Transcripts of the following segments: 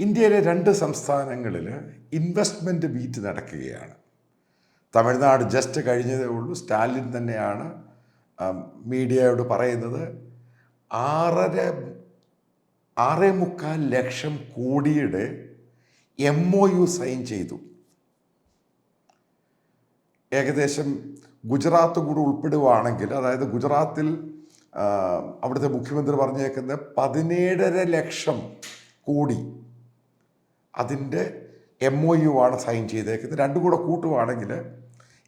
ഇന്ത്യയിലെ രണ്ട് സംസ്ഥാനങ്ങളിൽ ഇൻവെസ്റ്റ്മെന്റ് മീറ്റ് നടക്കുകയാണ്. തമിഴ്നാട് ജസ്റ്റ് കഴിഞ്ഞതേ ഉള്ളൂ. സ്റ്റാലിൻ തന്നെയാണ് മീഡിയയോട് പറയുന്നത് ആറര ആറേ മുക്കാൽ ലക്ഷം കോടിയുടെ എം ഒ യു സൈൻ ചെയ്തു. ഏകദേശം ഗുജറാത്ത് കൂടെ ഉൾപ്പെടുവാണെങ്കിൽ അതായത് ഗുജറാത്തിൽ അവിടുത്തെ മുഖ്യമന്ത്രി പറഞ്ഞേക്കുന്ന പതിനേഴര ലക്ഷം കോടി അതിന്റെ എം ഒ യു ആണ് സൈൻ ചെയ്തേക്കുന്നത്. രണ്ടും കൂടെ കൂട്ടുവാണെങ്കിൽ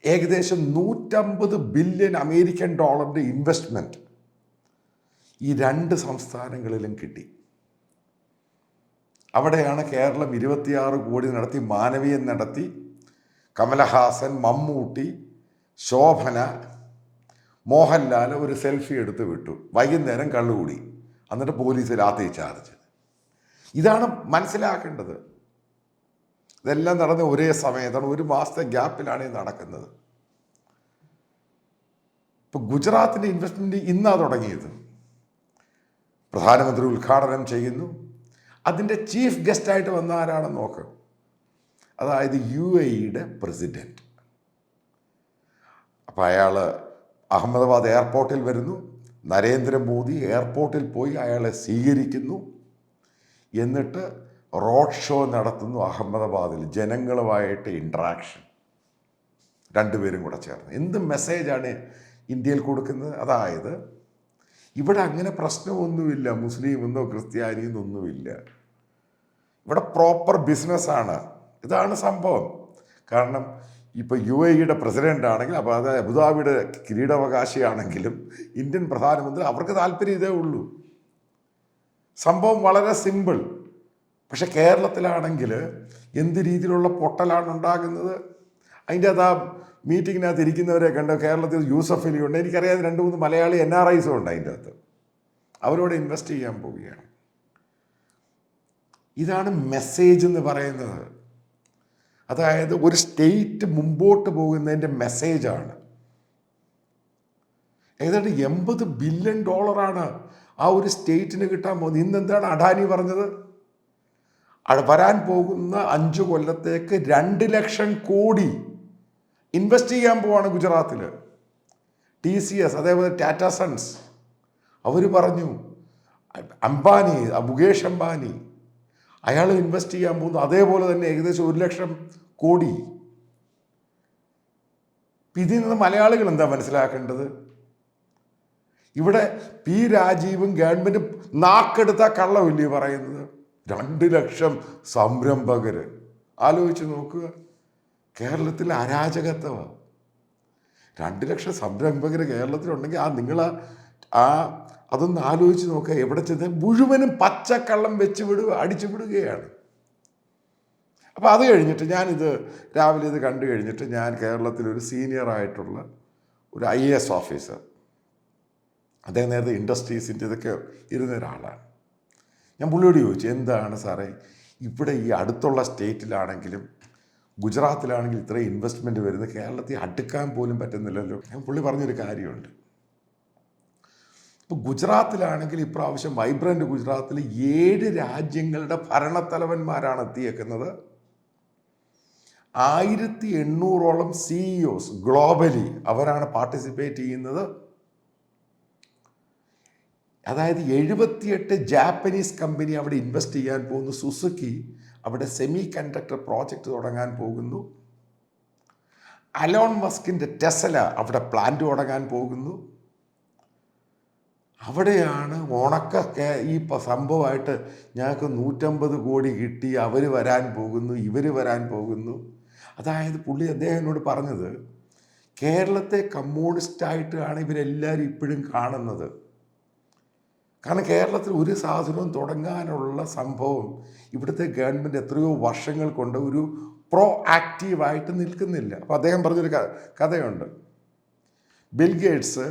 ഏകദേശം നൂറ്റമ്പത് ബില്യൺ അമേരിക്കൻ ഡോളറിന്റെ ഇൻവെസ്റ്റ്മെന്റ് ഈ രണ്ട് സംസ്ഥാനങ്ങളിലും കിട്ടി. അവിടെയാണ് കേരളം ഇരുപത്തിയാറ് കോടി നടത്തി മാനവീയം നടത്തി. കമലഹാസൻ മമ്മൂട്ടി ശോഭന മോഹൻലാൽ ഒരു സെൽഫി എടുത്ത് വിട്ടു. വൈകുന്നേരം കള്ളുകൂടി. എന്നിട്ട് പോലീസ് രാത്രി ചാർജ് ഇതാണ് മനസ്സിലാക്കേണ്ടത്. ഇതെല്ലാം നടന്ന ഒരേ സമയത്താണ് ഒരു മാസത്തെ ഗ്യാപ്പിലാണ് ഇത് നടക്കുന്നത്. ഇപ്പൊ ഗുജറാത്തിന്റെ ഇൻവെസ്റ്റ്മെന്റ് ഇന്നാ തുടങ്ങിയത്. പ്രധാനമന്ത്രി ഉദ്ഘാടനം ചെയ്യുന്നു. അതിന്റെ ചീഫ് ഗസ്റ്റ് ആയിട്ട് വന്ന ആരാണെന്ന് നോക്ക്. അതായത് യു എ ഇയുടെ പ്രസിഡന്റ് അപ്പോൾ അയാൾ അഹമ്മദാബാദ് എയർപോർട്ടിൽ വരുന്നു. നരേന്ദ്രമോദി എയർപോർട്ടിൽ പോയി അയാളെ സ്വീകരിക്കുന്നു. എന്നിട്ട് റോഡ് ഷോ നടത്തുന്നു അഹമ്മദാബാദിൽ ജനങ്ങളുമായിട്ട് ഇൻട്രാക്ഷൻ രണ്ടുപേരും കൂടെ ചേർന്ന്. എന്ത് മെസ്സേജാണ് ഇന്ത്യയിൽ കൊടുക്കുന്നത്? അതായത് ഇവിടെ അങ്ങനെ പ്രശ്നമൊന്നുമില്ല. മുസ്ലിം എന്നോ ക്രിസ്ത്യാനി എന്നൊന്നുമില്ല ഇവിടെ പ്രോപ്പർ ബിസിനസ്സാണ് ഇതാണ് സംഭവം. കാരണം ഇപ്പോൾ യു എയുടെ പ്രസിഡന്റ് ആണെങ്കിലും അപ്പോൾ അത് അബുദാബിയുടെ കിരീടാവകാശിയാണെങ്കിലും ഇന്ത്യൻ പ്രധാനമന്ത്രി അവർക്ക് താല്പര്യം ഇതേ ഉള്ളൂ. സംഭവം വളരെ സിമ്പിൾ പക്ഷെ കേരളത്തിലാണെങ്കിൽ എന്ത് രീതിയിലുള്ള പൊട്ടലാണ് ഉണ്ടാകുന്നത്? അതിന്റെ അത് ആ മീറ്റിങ്ങിനകത്ത് ഇരിക്കുന്നവരെ കണ്ട് കേരളത്തിൽ യൂസഫ് അലി ഉണ്ട്. എനിക്കറിയാം രണ്ട് മൂന്ന് മലയാളി എൻ ആർ ഐസും ഉണ്ട് അതിന്റെ അകത്ത്. അവരോട് ഇൻവെസ്റ്റ് ചെയ്യാൻ പോവുകയാണ്. ഇതാണ് മെസ്സേജ് എന്ന് പറയുന്നത്. അതായത് ഒരു സ്റ്റേറ്റ് മുമ്പോട്ട് പോകുന്നതിന്റെ മെസ്സേജാണ് ഏതാണ്ട് എൺപത് ബില്യൺ ഡോളറാണ് ആ ഒരു സ്റ്റേറ്റിന് കിട്ടാൻ പോകുന്നത്. ഇന്ന് എന്താണ് അഡാനി പറഞ്ഞത്? വരാൻ പോകുന്ന അഞ്ചു കൊല്ലത്തേക്ക് രണ്ട് ലക്ഷം കോടി ഇൻവെസ്റ്റ് ചെയ്യാൻ പോവാണ് ഗുജറാത്തിൽ ടി സി എസ് അതേപോലെ ടാറ്റ സൺസ്. അവർ പറഞ്ഞു അംബാനി മുകേഷ് അംബാനി അയാൾ ഇൻവെസ്റ്റ് ചെയ്യാൻ പോകുന്നു. അതേപോലെ തന്നെ ഏകദേശം ഒരു ലക്ഷം കോടി. ഇതിൽ നിന്ന് മലയാളികൾ എന്താ മനസ്സിലാക്കേണ്ടത്? ഇവിടെ പി രാജീവും ഗവൺമെന്റ് നാക്കെടുത്ത കള്ളമില്ലേ പറയുന്നത്? രണ്ട് ലക്ഷം സംരംഭകർ ആലോചിച്ച് നോക്കുക. കേരളത്തിൽ അരാജകത്വമാണ് രണ്ട് ലക്ഷം സംരംഭകർ കേരളത്തിലുണ്ടെങ്കിൽ ആ നിങ്ങൾ ആ അതൊന്ന് ആലോചിച്ച് നോക്കുക. എവിടെ ചെന്ന് മുഴുവനും പച്ചക്കള്ളം വെച്ച് വിടുക അടിച്ചു വിടുകയാണ്. അപ്പോൾ അത് കഴിഞ്ഞിട്ട് ഞാനിത് രാവിലെ ഇത് കണ്ടു കഴിഞ്ഞിട്ട് ഞാൻ കേരളത്തിലൊരു സീനിയർ ആയിട്ടുള്ള ഒരു ഐ എ എസ് ഓഫീസർ. അദ്ദേഹം നേരത്തെ ഇൻഡസ്ട്രീസിന്റെ ഇതൊക്കെ ഇരുന്ന ഒരാളാണ്. ഞാൻ പുള്ളിയോട് ചോദിച്ചു എന്താണ് സാറേ ഇവിടെ ഈ അടുത്തുള്ള സ്റ്റേറ്റിലാണെങ്കിലും ഗുജറാത്തിലാണെങ്കിൽ ഇത്രയും ഇൻവെസ്റ്റ്മെന്റ് വരുന്നത് കേരളത്തിൽ അടുക്കാൻ പോലും പറ്റുന്നില്ലല്ലോ? ഞാൻ പുള്ളി പറഞ്ഞൊരു കാര്യമുണ്ട്. ഇപ്പോൾ ഗുജറാത്തിലാണെങ്കിൽ ഇപ്രാവശ്യം വൈബ്രന്റ് ഗുജറാത്തിൽ ഏഴ് രാജ്യങ്ങളുടെ ഭരണത്തലവന്മാരാണ് എത്തിയേക്കുന്നത്. ആയിരത്തി എണ്ണൂറോളം സിഇഒസ് ഗ്ലോബലി അവരാണ് പാർട്ടിസിപ്പേറ്റ് ചെയ്യുന്നത്. അതായത് എഴുപത്തിയെട്ട് ജാപ്പനീസ് കമ്പനി അവിടെ ഇൻവെസ്റ്റ് ചെയ്യാൻ പോകുന്നു. സുസുക്കി അവിടെ സെമി കണ്ടക്ടർ പ്രോജക്റ്റ് തുടങ്ങാൻ പോകുന്നു. അലോൺ മസ്കിന്റെ ടെസല അവിടെ പ്ലാന്റ് തുടങ്ങാൻ പോകുന്നു. അവിടെയാണ് ഉണക്കൊക്കെ ഈ സംഭവമായിട്ട് ഞങ്ങൾക്ക് നൂറ്റമ്പത് കോടി കിട്ടി. അവർ വരാൻ പോകുന്നു ഇവർ വരാൻ പോകുന്നു. അതായത് പുള്ളി അദ്ദേഹം എന്നോട് പറഞ്ഞത് കേരളത്തെ കമ്മ്യൂണിസ്റ്റായിട്ടാണ് ഇവരെല്ലാവരും ഇപ്പോഴും കാണുന്നത്. കാരണം കേരളത്തിൽ ഒരു സാധനവും തുടങ്ങാനുള്ള സംഭവം ഇവിടുത്തെ ഗവൺമെന്റ് എത്രയോ വർഷങ്ങൾ കൊണ്ട് ഒരു പ്രോ ആക്റ്റീവായിട്ട് നിൽക്കുന്നില്ല. അപ്പോൾ അദ്ദേഹം പറഞ്ഞൊരു കഥയുണ്ട്. ബിൽ ഗേറ്റ്സ്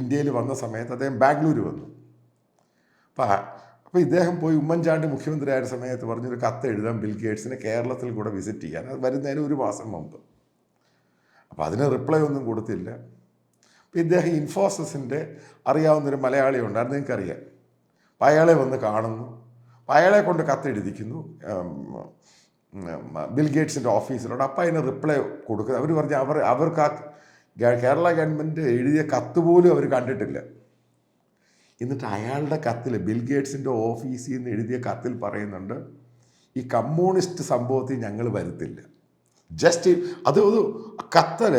ഇന്ത്യയിൽ വന്ന സമയത്ത് അദ്ദേഹം ബാംഗ്ലൂർ വന്നു. അപ്പോൾ അപ്പോൾ ഇദ്ദേഹം പോയി ഉമ്മൻചാണ്ടി മുഖ്യമന്ത്രി ആയ സമയത്ത് പറഞ്ഞൊരു കത്ത് എഴുതാൻ ബിൽ ഗേറ്റ്സിനെ കേരളത്തിൽ കൂടെ വിസിറ്റ് ചെയ്യാൻ. അത് വരുന്നതിന് ഒരു മാസം മുമ്പ്. അപ്പോൾ അതിന് റിപ്ലൈ ഒന്നും കൊടുത്തില്ല. അപ്പോൾ ഇദ്ദേഹം ഇൻഫോസിസിന്റെ അറിയാവുന്നൊരു മലയാളി ഉണ്ടായിരുന്നു നിങ്ങൾക്കറിയാം. അയാളെ വന്ന് കാണുന്നു. അപ്പം അയാളെ കൊണ്ട് കത്തെഴുതിക്കുന്നു. ബിൽഗേറ്റ്സിന്റെ ഉം, ബിൽ ഗേറ്റ്സിന്റെ ഓഫീസിലോട് അപ്പം അതിന് റിപ്ലൈ കൊടുക്കുന്നത് അവർ പറഞ്ഞു അവർ അവർക്ക് ആ കേരള ഗവൺമെന്റ് എഴുതിയ കത്ത് പോലും അവർ കണ്ടിട്ടില്ല. എന്നിട്ട് അയാളുടെ കത്തിൽ ബിൽ ഗേറ്റ്സിന്റെ ഓഫീസിൽ നിന്ന് എഴുതിയ കത്തിൽ പറയുന്നുണ്ട് ഈ കമ്മ്യൂണിസ്റ്റ് സംഭവത്തിൽ ഞങ്ങൾ വരുത്തില്ല. ജസ്റ്റ് അത് ഒരു കത്തൽ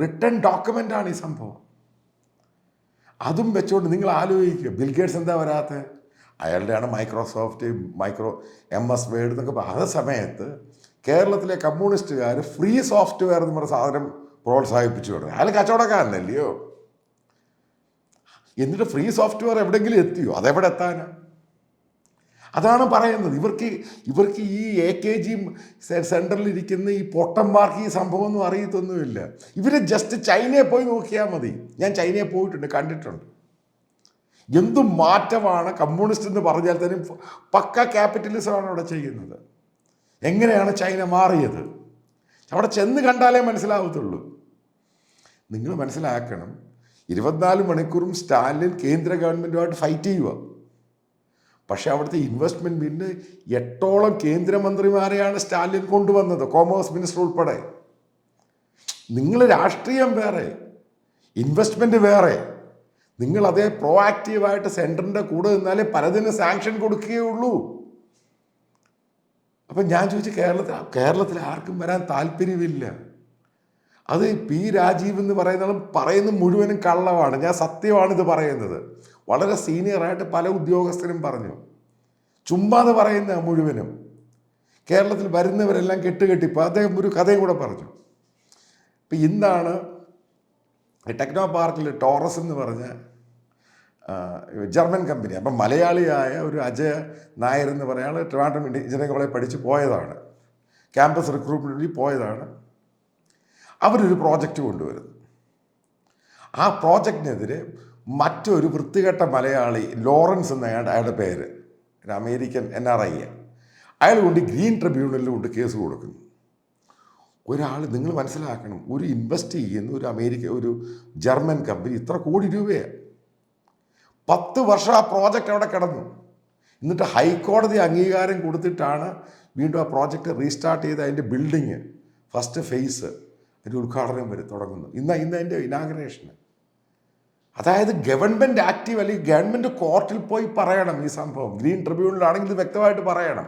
റിട്ടേൺ ഡോക്യുമെന്റാണ് ഈ സംഭവം. അതും വെച്ചുകൊണ്ട് നിങ്ങൾ ആലോചിക്കുക ബിൽഗേറ്റ്സ് എന്താ വരാത്തത് അയാളുടെയാണ് Microsoft micro M S Word എന്നൊക്കെ പറയുന്ന സമയത്ത് കേരളത്തിലെ കമ്മ്യൂണിസ്റ്റുകാർ ഫ്രീ സോഫ്റ്റ്വെയർ എന്ന് പറഞ്ഞ സാധനം പ്രോത്സാഹിപ്പിച്ചു കൊടുത്തു അയാൾ കച്ചവടക്കാരനല്ലയോ എന്നിട്ട് ഫ്രീ സോഫ്റ്റ്വെയർ എവിടെയെങ്കിലും എത്തിയോ? അതെവിടെ എത്താനാ? അതാണ് പറയുന്നത്. ഇവർക്ക് ഇവർക്ക് ഈ എ കെ ജി സെന്ററിൽ ഇരിക്കുന്ന ഈ പൊട്ടന്മാർക്ക് ഈ സംഭവമൊന്നും അറിയത്തൊന്നുമില്ല. ഇവർ ജസ്റ്റ് ചൈനയെ പോയി നോക്കിയാൽ മതി. ഞാൻ ചൈനയെ പോയിട്ടുണ്ട് കണ്ടിട്ടുണ്ട്. എന്തു മാറ്റമാണ് കമ്മ്യൂണിസ്റ്റ് എന്ന് പറഞ്ഞാൽ തന്നെ പക്ക ക്യാപിറ്റലിസമാണ് അവിടെ ചെയ്യുന്നത്. എങ്ങനെയാണ് ചൈന മാറിയത്? അവിടെ ചെന്ന് കണ്ടാലേ മനസ്സിലാവത്തുള്ളൂ. നിങ്ങൾ മനസ്സിലാക്കണം ഇരുപത്തിനാല് മണിക്കൂറും സ്റ്റാലിൻ കേന്ദ്ര ഗവൺമെന്റുമായിട്ട് ഫൈറ്റ് ചെയ്യുക പക്ഷേ അവിടുത്തെ ഇൻവെസ്റ്റ്മെന്റ് ബില്ല് എട്ടോളം കേന്ദ്രമന്ത്രിമാരെയാണ് സ്റ്റാലിൻ കൊണ്ടുവന്നത് കോമേഴ്സ് മിനിസ്റ്റർ ഉൾപ്പെടെ. നിങ്ങൾ രാഷ്ട്രീയം വേറെ ഇൻവെസ്റ്റ്മെന്റ് വേറെ. നിങ്ങൾ അതേ പ്രോ സെന്ററിന്റെ കൂടെ നിന്നാലേ പലതിനും സാങ്ഷൻ കൊടുക്കുകയുള്ളൂ അപ്പം ഞാൻ ചോദിച്ചു കേരളത്തിൽ കേരളത്തിൽ ആർക്കും വരാൻ താല്പര്യമില്ല. അത് പി രാജീവ് എന്ന് പറയുന്ന പറയുന്നത് മുഴുവനും കള്ളമാണ്. ഞാൻ സത്യമാണ് ഇത് പറയുന്നത്. വളരെ സീനിയറായിട്ട് പല ഉദ്യോഗസ്ഥരും പറഞ്ഞു. ചുമ്മാതെ പറയുന്ന മുഴുവനും. കേരളത്തിൽ വരുന്നവരെല്ലാം കെട്ടുകെട്ടിപ്പോൾ അദ്ദേഹം ഒരു കഥയും കൂടെ പറഞ്ഞു. ഇപ്പം ഇന്നാണ് ടെക്നോ പാർക്കിൽ ടോറസ് എന്ന് പറഞ്ഞ ജർമ്മൻ കമ്പനി അപ്പം മലയാളിയായ ഒരു അജയ നായർ എന്ന് പറയുന്ന ആൾ ട്രിവാൻഡ്രം എഞ്ചിനീയറിംഗ് കോളേജ് പഠിച്ച് പോയതാണ്. ക്യാമ്പസ് റിക്രൂട്ട്മെന്റിൽ പോയതാണ്. അവരൊരു പ്രോജക്റ്റ് കൊണ്ടുവരുന്നു. ആ പ്രോജക്റ്റിനെതിരെ മറ്റൊരു വൃത്തികെട്ട മലയാളി ലോറൻസ് എന്ന അയാളുടെ പേര്. ഒരു അമേരിക്കൻ എൻ ആർ ഐ അയാൾ കൊണ്ട് ഗ്രീൻ ട്രിബ്യൂണലിൽ കൊണ്ട് കേസ് കൊടുക്കുന്നു. ഒരാൾ നിങ്ങൾ മനസ്സിലാക്കണം ഒരു ഇൻവെസ്റ്റ് ചെയ്യുന്ന ഒരു അമേരിക്ക ഒരു ജർമ്മൻ കമ്പനി ഇത്ര കോടി രൂപയാണ് പത്ത് വർഷം ആ പ്രോജക്റ്റ് അവിടെ കിടന്നു. എന്നിട്ട് ഹൈക്കോടതി അംഗീകാരം കൊടുത്തിട്ടാണ് വീണ്ടും ആ പ്രോജക്റ്റ് റീസ്റ്റാർട്ട് ചെയ്ത് അതിന്റെ ബിൽഡിങ് ഫസ്റ്റ് ഫേസ് അതിന്റെ ഉദ്ഘാടനം വരെ തുടങ്ങുന്നു ഇന്ന് ഇന്ന് അതിന്റെ ഇനാഗ്രേഷന്. അതായത് ഗവൺമെന്റ് ആക്റ്റീവ് അല്ലെങ്കിൽ ഗവൺമെന്റ് കോർട്ടിൽ പോയി പറയണം ഈ സംഭവം. ഗ്രീൻ ട്രിബ്യൂണലാണെങ്കിൽ ഇത് വ്യക്തമായിട്ട് പറയണം.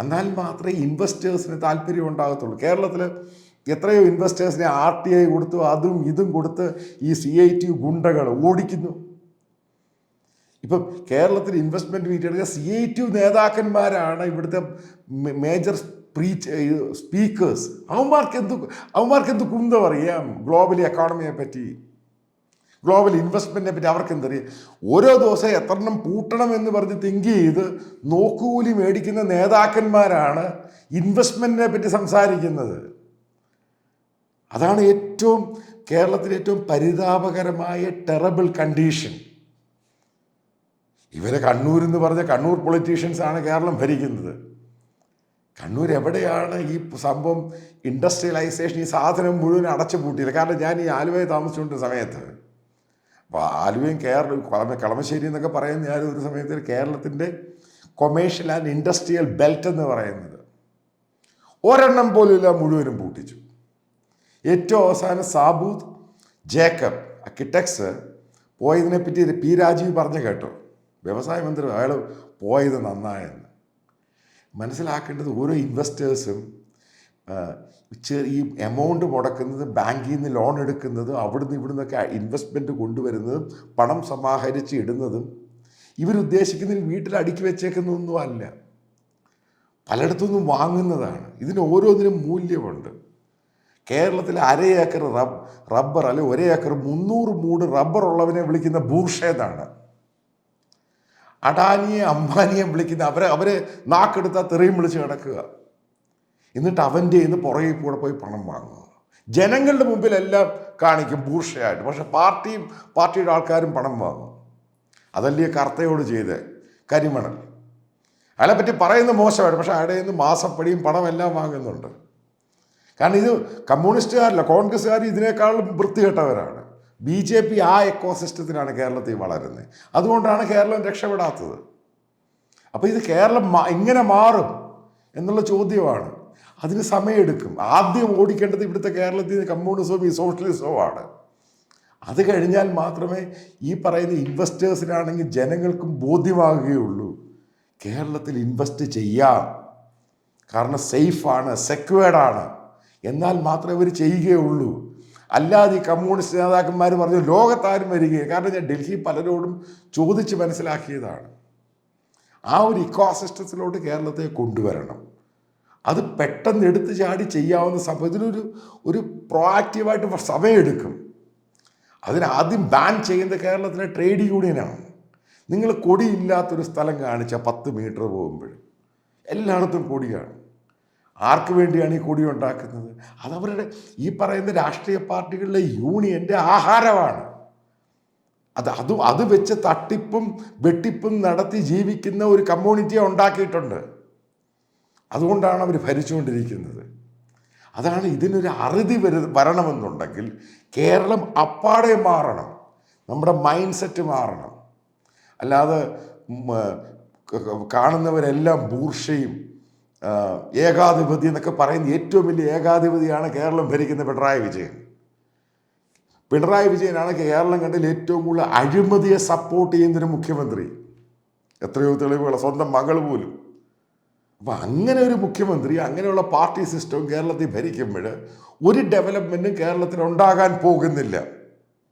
എന്നാൽ മാത്രമേ ഇൻവെസ്റ്റേഴ്സിന് താല്പര്യം ഉണ്ടാകത്തുള്ളൂ. കേരളത്തിൽ എത്രയോ ഇൻവെസ്റ്റേഴ്സിനെ ആർ ടി ഐ കൊടുത്തു അതും ഇതും കൊടുത്ത് ഈ സി ഐ ടി ഗുണ്ടകൾ ഓടിക്കുന്നു. ഇപ്പം കേരളത്തിൽ ഇൻവെസ്റ്റ്മെന്റ് മീറ്റ് എടുക്കുക സി ഐ ടി നേതാക്കന്മാരാണ് ഇവിടുത്തെ മേജർ സ്പീച്ച് സ്പീക്കേഴ്സ്. അവന്മാർക്ക് എന്ത് അവന്മാർക്ക് എന്ത് കുന്തം അറിയാം? ഗ്ലോബൽ എക്കോണമിയെ പറ്റി ഗ്ലോബൽ ഇൻവെസ്റ്റ്മെന്റിനെ പറ്റി അവർക്ക് എന്തറിയാം ഓരോ ദിവസം എത്രണ്ണം പൂട്ടണം എന്ന് പറഞ്ഞ് തിങ്ക് ചെയ്ത് നോക്കുകൂലി മേടിക്കുന്ന നേതാക്കന്മാരാണ് ഇൻവെസ്റ്റ്മെന്റിനെ പറ്റി സംസാരിക്കുന്നത്. അതാണ് ഏറ്റവും കേരളത്തിലെ ഏറ്റവും പരിതാപകരമായ ടെറബിൾ കണ്ടീഷൻ ഇവരെ കണ്ണൂർ എന്ന് പറഞ്ഞ കണ്ണൂർ പൊളിറ്റീഷ്യൻസ് ആണ് കേരളം ഭരിക്കുന്നത്. കണ്ണൂർ എവിടെയാണ് ഈ സംഭവം ഇൻഡസ്ട്രിയലൈസേഷൻ ഈ സാധനം മുഴുവൻ അടച്ചു പൂട്ടിയത് കാരണം ഞാൻ ഈ ആലുവയെ താമസിച്ചുകൊണ്ടിരുന്ന സമയത്ത് അപ്പോൾ ആലുവയും കേരളം കളമ കളമശ്ശേരി എന്നൊക്കെ പറയുന്ന ഞാൻ ഒരു സമയത്ത് കേരളത്തിന്റെ കൊമേഴ്ഷ്യൽ ആൻഡ് ഇൻഡസ്ട്രിയൽ ബെൽറ്റ് എന്ന് പറയുന്നത് ഒരെണ്ണം പോലും ഇല്ല മുഴുവനും പൂട്ടിച്ചു. ഏറ്റവും അവസാനം സാബൂത്ത് ജേക്കബ് അക്കിടെക്സ് പോയതിനെപ്പറ്റി പി രാജീവ് പറഞ്ഞു കേട്ടോ. വ്യവസായ മന്ത്രി അയാൾ പോയത് നന്നായെന്ന്. മനസ്സിലാക്കേണ്ടത് ഓരോ ഇൻവെസ്റ്റേഴ്സും ഈ എമൗണ്ട് മുടക്കുന്നത് ബാങ്കിൽ നിന്ന് ലോൺ എടുക്കുന്നതും അവിടുന്ന് ഇവിടുന്നൊക്കെ ഇൻവെസ്റ്റ്മെന്റ് കൊണ്ടുവരുന്നതും പണം സമാഹരിച്ച് ഇടുന്നതും ഇവരുദ്ദേശിക്കുന്നതിൽ വീട്ടിൽ അടുക്കി വെച്ചേക്കുന്നതൊന്നും അല്ല. പലയിടത്തുനിന്നും വാങ്ങുന്നതാണ്. ഇതിന് ഓരോന്നിനും മൂല്യമുണ്ട്. കേരളത്തിൽ അര ഏക്കർ റബ് റബ്ബർ അല്ലെ ഒരേ ഏക്കർ മുന്നൂറ് മൂട് റബ്ബർ ഉള്ളവനെ വിളിക്കുന്ന ബൂർഷേതാണ് അടാനിയെ അംബാനിയെ വിളിക്കുന്ന അവരെ അവരെ നാക്കെടുത്താൽ തെറിയും വിളിച്ച് കിടക്കുക. എന്നിട്ട് അവന്റെ ഇന്ന് പുറകെ കൂടെ പോയി പണം വാങ്ങുന്നു. ജനങ്ങളുടെ മുമ്പിൽ എല്ലാം കാണിക്കും ബൂർഷയായിട്ട് പക്ഷെ പാർട്ടിയും പാർട്ടിയുടെ ആൾക്കാരും പണം വാങ്ങും. അതല്ലേ കർത്തയോട് ചെയ്ത്? കരിമണൽ. അതിനെപ്പറ്റി പറയുന്ന മോശമായിട്ട്. പക്ഷെ അവിടെ നിന്ന് മാസപ്പടിയും എല്ലാം വാങ്ങുന്നുണ്ട്. കാരണം ഇത് കമ്മ്യൂണിസ്റ്റുകാരല്ല കോൺഗ്രസ്സുകാർ ഇതിനേക്കാളും വൃത്തികെട്ടവരാണ്. ബി ജെ പി ആ എക്കോസിസ്റ്റത്തിലാണ് കേരളത്തിൽ വളരുന്നത്. അതുകൊണ്ടാണ് കേരളം രക്ഷപ്പെടാത്തത്. അപ്പോൾ ഇത് കേരളം ഇങ്ങനെ മാറും എന്നുള്ള ചോദ്യമാണ്. അതിന് സമയമെടുക്കും. ആദ്യം ഓടിക്കേണ്ടത് ഇവിടുത്തെ കേരളത്തിൽ കമ്മ്യൂണിസവും ഈ സോഷ്യലിസവും ആണ്. അത് കഴിഞ്ഞാൽ മാത്രമേ ഈ പറയുന്ന ഇൻവെസ്റ്റേഴ്സിനാണെങ്കിൽ ജനങ്ങൾക്കും ബോധ്യമാകുകയുള്ളൂ. കേരളത്തിൽ ഇൻവെസ്റ്റ് ചെയ്യാം. കാരണം സേഫാണ് സെക്വേർഡാണ് എന്നാൽ മാത്രമേ ഇവർ ചെയ്യുകയുള്ളൂ. അല്ലാതെ ഈ കമ്മ്യൂണിസ്റ്റ് നേതാക്കന്മാർ പറഞ്ഞു ലോകത്താരും വരികയാണ് കാരണം ഞാൻ ഡൽഹി പലരോടും ചോദിച്ച് മനസ്സിലാക്കിയതാണ്. ആ ഒരു ഇക്കോസിസ്റ്റത്തിലോട്ട് കേരളത്തെ കൊണ്ടുവരണം. അത് പെട്ടെന്ന് എടുത്ത് ചാടി ചെയ്യാവുന്ന സംഭവം ഇതിനൊരു ഒരു പ്രൊആക്റ്റീവായിട്ട് സമയമെടുക്കും. അതിനാദ്യം ബാൻ ചെയ്യുന്ന കേരളത്തിലെ ട്രേഡ് യൂണിയനാണ് നിങ്ങൾ കൊടിയില്ലാത്തൊരു സ്ഥലം കാണിച്ച പത്ത് മീറ്റർ പോകുമ്പോൾ എല്ലായിടത്തും കൊടിയാണ്. ആർക്ക് വേണ്ടിയാണ് ഈ കൊടി ഉണ്ടാക്കുന്നത്? അതവരുടെ ഈ പറയുന്ന രാഷ്ട്രീയ പാർട്ടികളിലെ യൂണിയന്റെ ആഹാരമാണ്. അത് അത് അത് വെച്ച് തട്ടിപ്പും വെട്ടിപ്പും നടത്തി ജീവിക്കുന്ന ഒരു കമ്മ്യൂണിറ്റിയെ ഉണ്ടാക്കിയിട്ടുണ്ട്. അതുകൊണ്ടാണ് അവർ ഭരിച്ചുകൊണ്ടിരിക്കുന്നത്. അതാണ് ഇതിനൊരു അറുതി വര വരണമെന്നുണ്ടെങ്കിൽ കേരളം അപ്പാടെ മാറണം. നമ്മുടെ മൈൻഡ് സെറ്റ് മാറണം. അല്ലാതെ കാണുന്നവരെല്ലാം ബൂർഷയും ഏകാധിപതി എന്നൊക്കെ പറയുന്ന ഏറ്റവും വലിയ ഏകാധിപതിയാണ് കേരളം ഭരിക്കുന്ന പിണറായി വിജയൻ. പിണറായി വിജയനാണ് കേരളം കണ്ടതിൽ ഏറ്റവും കൂടുതൽ അഴിമതിയെ സപ്പോർട്ട് ചെയ്യുന്നൊരു മുഖ്യമന്ത്രി. എത്രയോ തെളിവുകൾ സ്വന്തം മകൾ പോലും. അപ്പം അങ്ങനെ ഒരു മുഖ്യമന്ത്രി അങ്ങനെയുള്ള പാർട്ടി സിസ്റ്റവും കേരളത്തിൽ ഭരിക്കുമ്പോൾ ഒരു ഡെവലപ്മെന്റും കേരളത്തിൽ ഉണ്ടാകാൻ പോകുന്നില്ല.